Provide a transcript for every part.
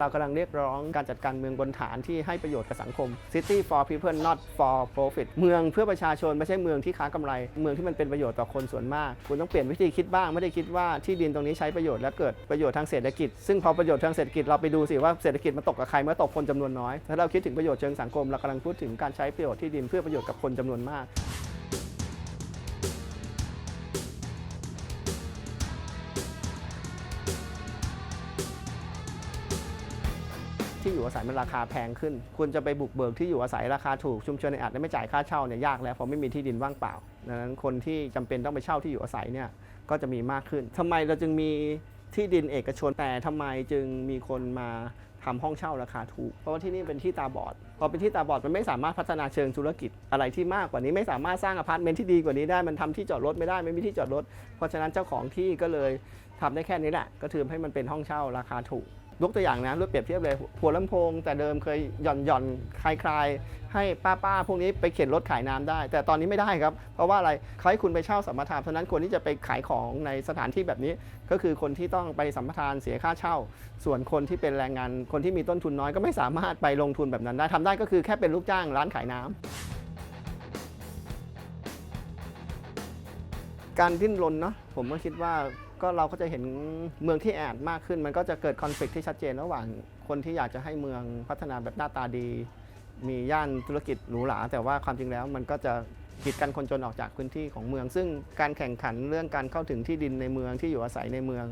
เรากำลังเรียกร้องการจัดการเมืองบนฐานที่ให้ประโยชน์กับสังคม City for people not for profit เมืองเพื่อประชาชนไม่ใช่เมืองที่ค้ากำไร เมืองที่มันเป็นประโยชน์ต่อคนส่วนมาก คุณต้องเปลี่ยนวิธีคิดบ้างไม่ได้คิดว่าที่ดินตรงนี้ใช้ประโยชน์และเกิดประโยชน์ทางเศรษฐกิจ ซึ่งพอประโยชน์ทางเศรษฐกิจเราไปดูสิว่าเศรษฐกิจมันตกกับใครเมื่อตกคนจำนวนน้อย ถ้าเราคิดถึงประโยชน์เชิงสังคมเรากำลังพูดถึงการใช้ประโยชน์ที่ดินเพื่อประโยชน์กับคนจำนวนมาก ที่อยู่อาศัยมันราคาแพงขึ้น คุณจะไปบุกเบิกที่อยู่อาศัยราคาถูกชุมชนในอาจจะไม่จ่ายค่าเช่าเนี่ยยากแล้วเพราะไม่มีที่ดินว่างเปล่าดังนั้นคนที่จำเป็นต้องไปเช่าที่อยู่อาศัยเนี่ยก็จะมีมากขึ้นทำไมเราจึงมีที่ดินเอกชนแต่ทำไมจึงมีคนมาทำห้องเช่าราคาถูก เพราะว่าที่นี่เป็นที่ตาบอด พอเป็นที่ตาบอดมันไม่สามารถพัฒนาเชิงธุรกิจอะไรที่มากกว่านี้ ไม่สามารถสร้างอพาร์ตเมนต์ที่ดีกว่านี้ได้ มันทำที่จอดรถไม่ได้ ไม่มีที่จอดรถ เพราะฉะนั้นเจ้าของที่ก็เลยทำได้แค่นี้แหละ ก็คือให้มันเป็นห้องเช่าราคาถูก ยกตัวอย่างนะรถเปรียบเทียบเลย หัวลำโพง แต่เดิมเคยหย่อนหย่อนคลายคลายให้ป้าป้าๆพวกนี้ไปเข็นรถขายน้ำได้ แต่ตอนนี้ไม่ได้ครับ เพราะว่าอะไรเขาให้คุณไปเช่าสัมปทานเพราะฉะนั้นคนที่จะไปขายของในสถานที่แบบนี้ ก็คือคนที่ต้องไปสัมปทานเสียค่าเช่า ส่วนคนที่เป็นแรงงาน คนที่มีต้นทุนน้อยก็ไม่สามารถไปลงทุนแบบนั้นได้ทำได้ก็คือแค่เป็นลูกจ้างร้านขายน้ำ การดิ้นรนเนาะผมก็คิดว่าก็เราก็จะเห็นเมืองที่แออัดมากขึ้น มันก็จะเกิดคอนฟ lict ที่ชัดเจนระหว่างคนที่อยากจะให้เมืองพัฒนาแบบหน้าตาดี มีย่านธุรกิจหรูหราแต่ว่าความจริงแล้วมันก็จะกีดกันคนจนออกจากพื้นที่ของเมือง ซึ่งการแข่งขันเรื่องการเข้าถึงที่ดินในเมืองที่อยู่อาศัยในเมือง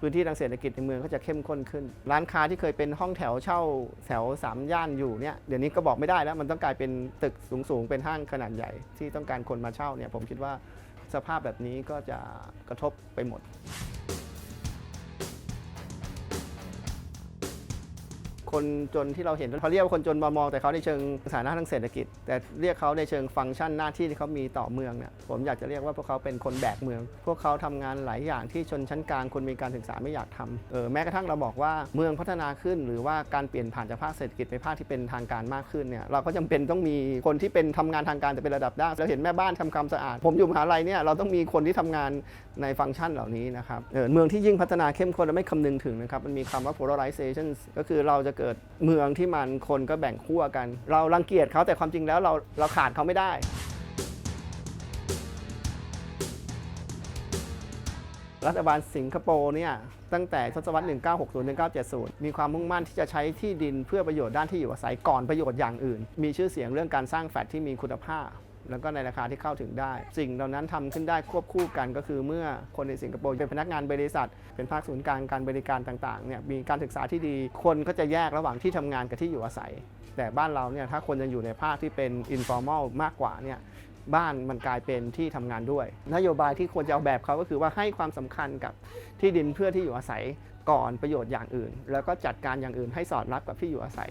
พื้นที่ทางเศรษฐกิจในเมืองก็จะเข้มข้นขึ้น ร้านค้าที่เคยเป็นห้องแถวเช่าแถวสามย่านอยู่เนี่ยเดี๋ยวนี้ก็บอกไม่ได้แล้วมันต้องกลายเป็นตึกสูงๆเป็นห้างขนาดใหญ่ที่ต้องการคนมาเช่าเนี่ยผมคิดว่า สภาพแบบนี้ก็จะกระทบไปหมด คนจนที่เราเห็นเขาเรียกว่าคนจนมามองแต่เขาในเชิงฐานะทางเศรษฐกิจ แต่เรียกเขาในเชิงฟังก์ชันหน้าที่ที่เขามีต่อเมืองเนี่ยผมอยากจะเรียกว่าพวกเขาเป็นคนแบกเมือง พวกเขาทำงานหลายอย่างที่ชนชั้นกลางคนมีการศึกษาไม่อยากทำเออแม้กระทั่งเราบอกว่าเมืองพัฒนาขึ้น หรือว่าการเปลี่ยนผ่านจากภาคเศรษฐกิจไปภาคที่เป็นทางการมากขึ้นเนี่ยเราก็จำเป็นต้องมีคนที่เป็นทำงานทางการแต่เป็นระดับด้านเราเห็นแม่บ้านทำความสะอาด ผมอยู่มหาลัยเนี่ยเราต้องมีคนที่ทำงานในฟังก์ชันเหล่านี้นะครับเออเมืองที่ยิ่งพัฒนาเข้มข้นและไม่คำนึงถึงนะครับมันมีคำว่า polarization ก็คือเราจะเกิดเมืองที่มันคนก็แบ่งขั้วกัน เรารังเกียจเขาแต่ความจริงแล้วเราเราขาดเขาไม่ได้รัฐบาลสิงคโปร์เนี่ยตั้งแต่ทศวรรษ 1960-1970 มีความมุ่งมั่นที่จะใช้ที่ดินเพื่อประโยชน์ด้านที่อยู่อาศัยก่อนประโยชน์อย่างอื่น มีชื่อเสียงเรื่องการสร้างแฟลตที่มีคุณภาพ แล้วก็ในราคาที่เข้าถึงได้ สิ่งเหล่านั้นทำขึ้นได้ควบคู่กันก็คือเมื่อคนในสิงคโปร์เป็นพนักงานบริษัท เป็นภาคศูนย์กลางการบริการต่างๆเนี่ยมีการศึกษาที่ดี คนก็จะแยกระหว่างที่ทำงานกับที่อยู่อาศัย แต่บ้านเราเนี่ยถ้าคนยังอยู่ในภาคที่เป็น informal มากกว่าเนี่ยบ้านมันกลายเป็นที่ทำงานด้วย นโยบายที่ควรจะเอาแบบเขาก็คือว่าให้ความสำคัญกับที่ดินเพื่อที่อยู่อาศัยก่อนประโยชน์อย่างอื่น แล้วก็จัดการอย่างอื่นให้สอดรับกับที่อยู่อาศัย